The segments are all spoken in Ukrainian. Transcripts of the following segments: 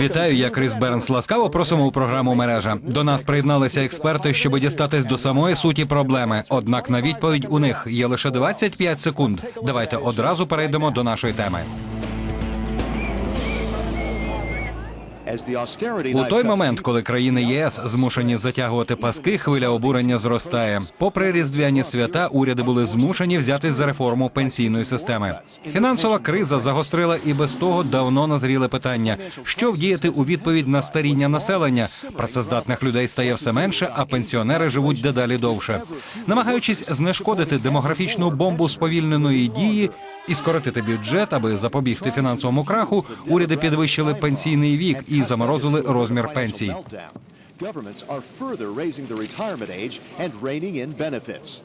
Вітаю, я Крис Бернс. Ласкаво просимо у програму мережа. До нас приєдналися експерти, щоб дістатись до самої суті проблеми. Однак на відповідь у них є лише 25 секунд. Давайте одразу перейдемо до нашої теми. У той момент, коли країни ЄС змушені затягувати паски, хвиля обурення зростає. Попри різдвяні свята, уряди були змушені взятись за реформу пенсійної системи. Фінансова криза загострила і без того давно назріле питання: що вдіяти у відповідь на старіння населення. Працездатних людей стає все менше, а пенсіонери живуть дедалі довше. Намагаючись знешкодити демографічну бомбу сповільненої дії. І скоротити бюджет, аби запобігти фінансовому краху, уряди підвищили пенсійний вік і заморозили розмір пенсій. Governments are further raising the retirement age and reining in benefits.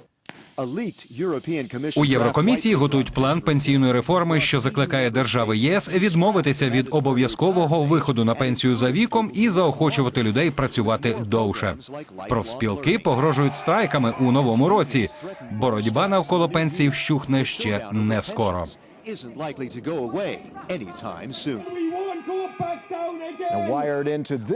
У Єврокомісії готують план пенсійної реформи, що закликає держави ЄС відмовитися від обов'язкового виходу на пенсію за віком і заохочувати людей працювати довше. Профспілки погрожують страйками у новому році. Боротьба навколо пенсій вщухне ще не скоро.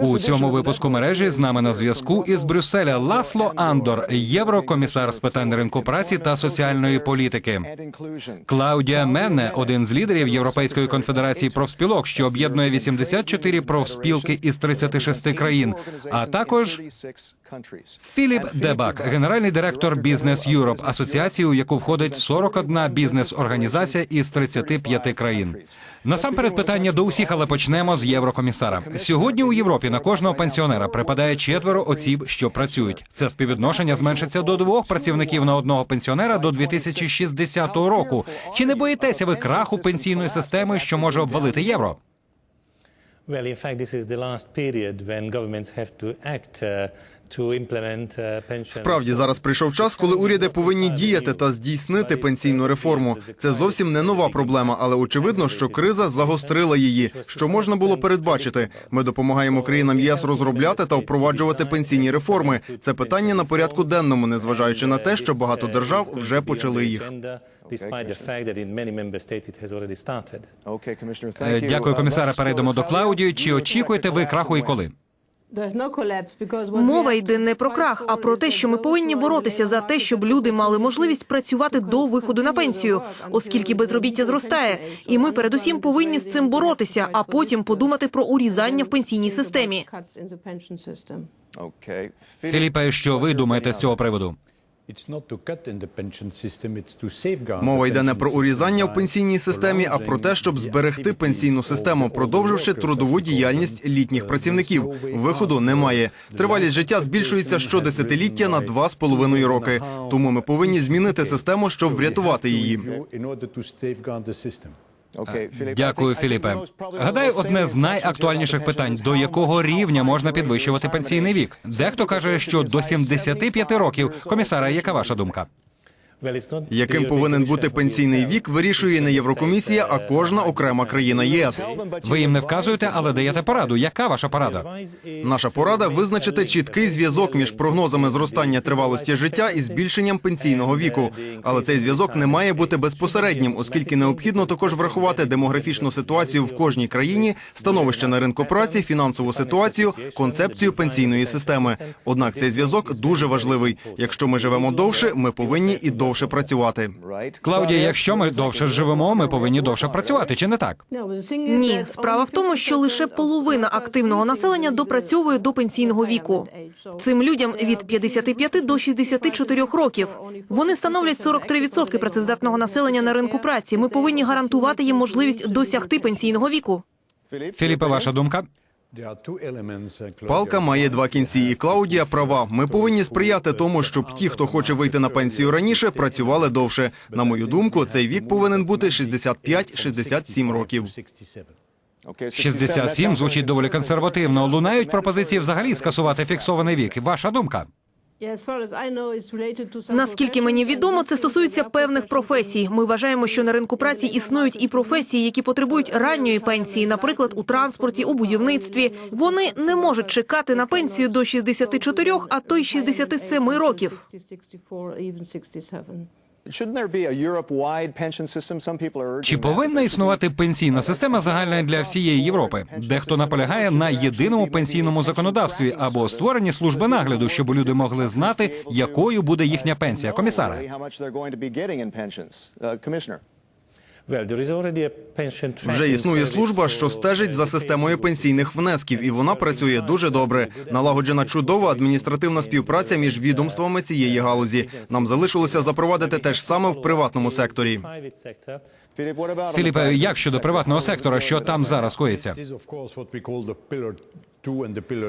У цьому випуску мережі з нами на зв'язку із Брюсселя Ласло Андор, єврокомісар з питань ринку праці та соціальної політики. Клаудія Менне, один з лідерів Європейської конфедерації профспілок, що об'єднує 84 профспілки із 36 країн, а також Філіп Дебак, генеральний директор Бізнес Юроп, асоціації, у яку входить 41 бізнес-організація із 35 країн. Насамперед питання до усіх, але почнемо з єврокомісара. Сьогодні у Європі на кожного пенсіонера припадає четверо осіб, що працюють. Це співвідношення зменшиться до двох працівників на одного пенсіонера до 2060 року. Чи не боїтеся ви краху пенсійної системи, що може обвалити євро? Well, in fact, this is the last period when governments have to act uh, uh. Справді зараз прийшов час, коли уряди повинні діяти та здійснити пенсійну реформу. Це зовсім не нова проблема, але очевидно, що криза загострила її, що можна було передбачити. Ми допомагаємо країнам єС розробляти та впроваджувати пенсійні реформи. Це питання на порядку денному, незважаючи на те, що багато держав вже почали їх. Е, Дякую, комісаре. Перейдемо до Клаудії. Чи очікуєте ви краху і коли? Мова йде не про крах, а про те, що ми повинні боротися за те, щоб люди мали можливість працювати до виходу на пенсію, оскільки безробіття зростає. І ми передусім повинні з цим боротися, а потім подумати про урізання в пенсійній системі. Філіпе, що ви думаєте з цього приводу? Мова йде не про урізання в пенсійній системі, а про те, щоб зберегти пенсійну систему, продовживши трудову діяльність літніх працівників. Виходу немає. Тривалість життя збільшується щодесятиліття на два з половиною роки. Тому ми повинні змінити систему, щоб врятувати її. Дякую, Філіпе. Гадаю, одне з найактуальніших питань: до якого рівня можна підвищувати пенсійний вік? Дехто каже, що до 75 років. Комісара, яка ваша думка? Яким повинен бути пенсійний вік, вирішує не Єврокомісія, а кожна окрема країна ЄС. Ви їм не вказуєте, але даєте пораду. Яка ваша порада? Наша порада визначити чіткий зв'язок між прогнозами зростання тривалості життя і збільшенням пенсійного віку. Але цей зв'язок не має бути безпосереднім, оскільки необхідно також врахувати демографічну ситуацію в кожній країні, становище на ринку праці, фінансову ситуацію, концепцію пенсійної системи. Однак цей зв'язок дуже важливий. Якщо ми живемо довше, ми повинні і довше працювати. Клаудія, якщо ми довше живемо, ми повинні довше працювати, чи не так? Ні, справа в тому, що лише половина активного населення допрацьовує до пенсійного віку. Цим людям від 55 до 64 років. Вони становлять 43% працездатного населення на ринку праці. Ми повинні гарантувати їм можливість досягти пенсійного віку. Філіпе, ваша думка? Палка має два кінці, і Клаудія права. Ми повинні сприяти тому, щоб ті, хто хоче вийти на пенсію раніше, працювали довше. На мою думку, цей вік повинен бути 65-67 років. 67 звучить доволі консервативно. Лунають пропозиції взагалі скасувати фіксований вік. Ваша думка? Наскільки мені відомо, це стосується певних професій. Ми вважаємо, що на ринку праці існують і професії, які потребують ранньої пенсії, наприклад, у транспорті, у будівництві. Вони не можуть чекати на пенсію до 64, а то й 67 років. Чи повинна існувати пенсійна система загальна для всієї Європи? Дехто наполягає на єдиному пенсійному законодавстві або створенні служби нагляду, щоб люди могли знати, якою буде їхня пенсія. Комісаре. Вже існує служба, що стежить за системою пенсійних внесків, і вона працює дуже добре. Налагоджена чудова адміністративна співпраця між відомствами цієї галузі. Нам залишилося запровадити те ж саме в приватному секторі. Філіпе, як щодо приватного сектора, що там зараз коїться?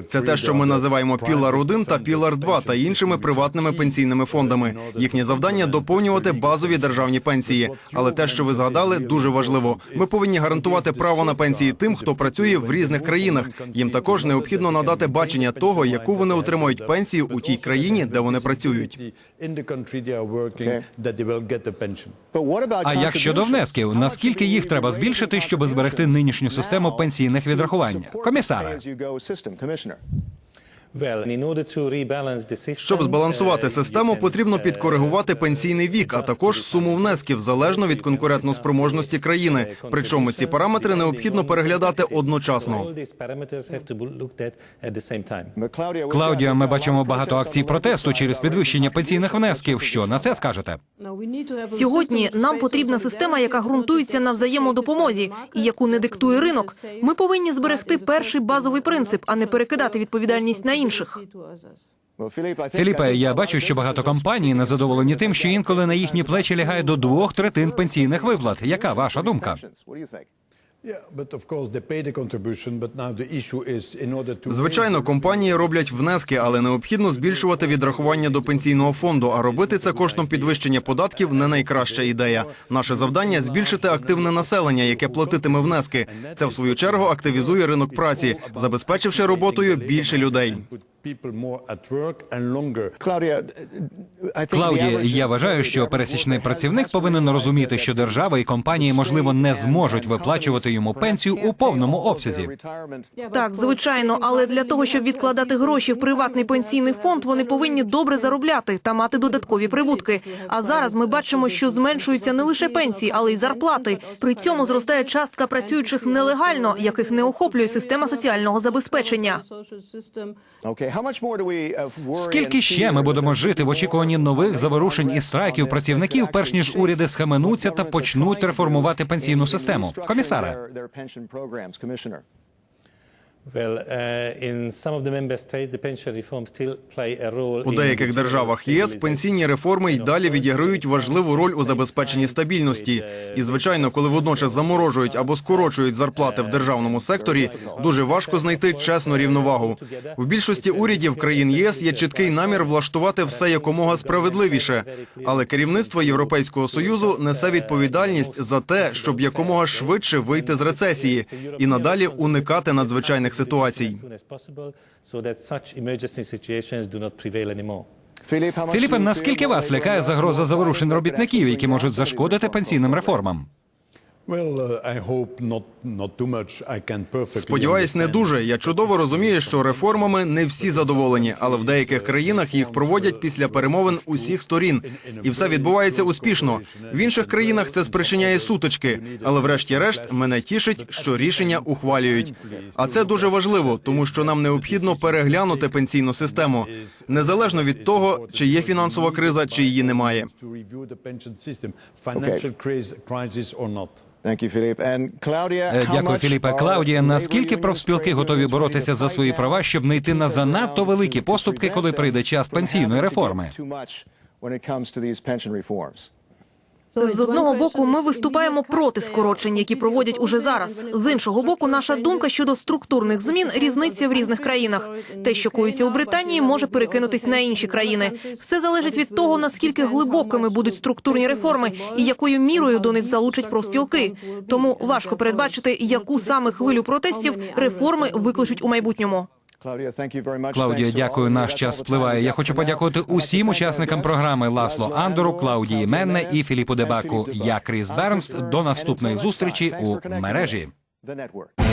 Це те, що ми називаємо пілар 1 та пілар 2 та іншими приватними пенсійними фондами. Їхнє завдання доповнювати базові державні пенсії. Але те, що ви згадали, дуже важливо. Ми повинні гарантувати право на пенсії тим, хто працює в різних країнах. Їм також необхідно надати бачення того, яку вони отримують пенсію у тій країні, де вони працюють. А як щодо внесків, наскільки їх треба збільшити, щоб зберегти нинішню систему пенсійних відрахувань? Комісаре. System, Commissioner. Щоб збалансувати uh, систему, потрібно uh, підкоригувати пенсійний вік, а також суму внесків залежно від конкурентноспроможності країни. Причому ці параметри необхідно переглядати одночасно. Клаудіо, ми бачимо багато акцій протесту через підвищення пенсійних внесків. Що на це скажете? Сьогодні нам потрібна система, яка ґрунтується на взаємодопомозі і яку не диктує ринок. Ми повинні зберегти перший базовий принцип, а не перекидати відповідальність на інших. Філіпе, я бачу, що багато компаній незадоволені тим, що інколи на їхні плечі лягає до двох третин пенсійних виплат. Яка ваша думка? Звичайно, компанії роблять внески, але необхідно збільшувати відрахування до пенсійного фонду. А робити це коштом підвищення податків не найкраща ідея. Наше завдання збільшити активне населення, яке платитиме внески. Це в свою чергу активізує ринок праці, забезпечивши роботою більше людей. Claudia, I think the Клаудія, я вважаю, що пересічний працівник повинен розуміти, що держава і компанії можливо не зможуть виплачувати йому пенсію у повному обсязі. Так, звичайно, але для того, щоб відкладати гроші в приватний пенсійний фонд, вони повинні добре заробляти та мати додаткові прибутки. А зараз ми бачимо, що зменшуються не лише пенсії, але й зарплати. При цьому зростає частка працюючих нелегально, яких не охоплює система соціального забезпечення. Uh, Скільки ще ми будемо жити в очікуванні нових заворушень і страйків працівників, перш ніж уряди схаменуться та почнуть реформувати пенсійну систему? Комісаре. У деяких державах ЄС пенсійні реформи й далі відіграють важливу роль у забезпеченні стабільності. І звичайно, коли водночас заморожують або скорочують зарплати в державному секторі, дуже важко знайти чесну рівновагу. В більшості урядів країн ЄС є чіткий намір влаштувати все якомога справедливіше. Але керівництво Європейського союзу несе відповідальність за те, щоб якомога швидше вийти з рецесії і надалі уникати надзвичайних ситуацій. Філіпе, наскільки вас лякає загроза заворушень робітників, які можуть зашкодити пенсійним реформам? Сподіваюсь, не дуже. Я чудово розумію, що реформами не всі задоволені, але в деяких країнах їх проводять після перемовин усіх сторін, і все відбувається успішно. В інших країнах це спричиняє сутички, але врешті-решт мене тішить, що рішення ухвалюють. А це дуже важливо, тому що нам необхідно переглянути пенсійну систему незалежно від того, чи є фінансова криза, чи її немає. To Е, Дякую, Філіпе. Клаудія, наскільки профспілки готові боротися за свої права, щоб не йти на занадто великі поступки, коли прийде час пенсійної реформи? З одного боку, ми виступаємо проти скорочень, які проводять уже зараз. З іншого боку, наша думка щодо структурних змін різниця в різних країнах. Те, що коїться у Британії, може перекинутись на інші країни. Все залежить від того, наскільки глибокими будуть структурні реформи і якою мірою до них залучать профспілки. Тому важко передбачити, яку саме хвилю протестів реформи викличуть у майбутньому. All дякую. Наш час спливає. Я хочу подякувати усім учасникам програми Ласло Андору, Клаудії Менне і Філіпу Дебаку. Я Кріс Burns, До наступної зустрічі у мережі. The network.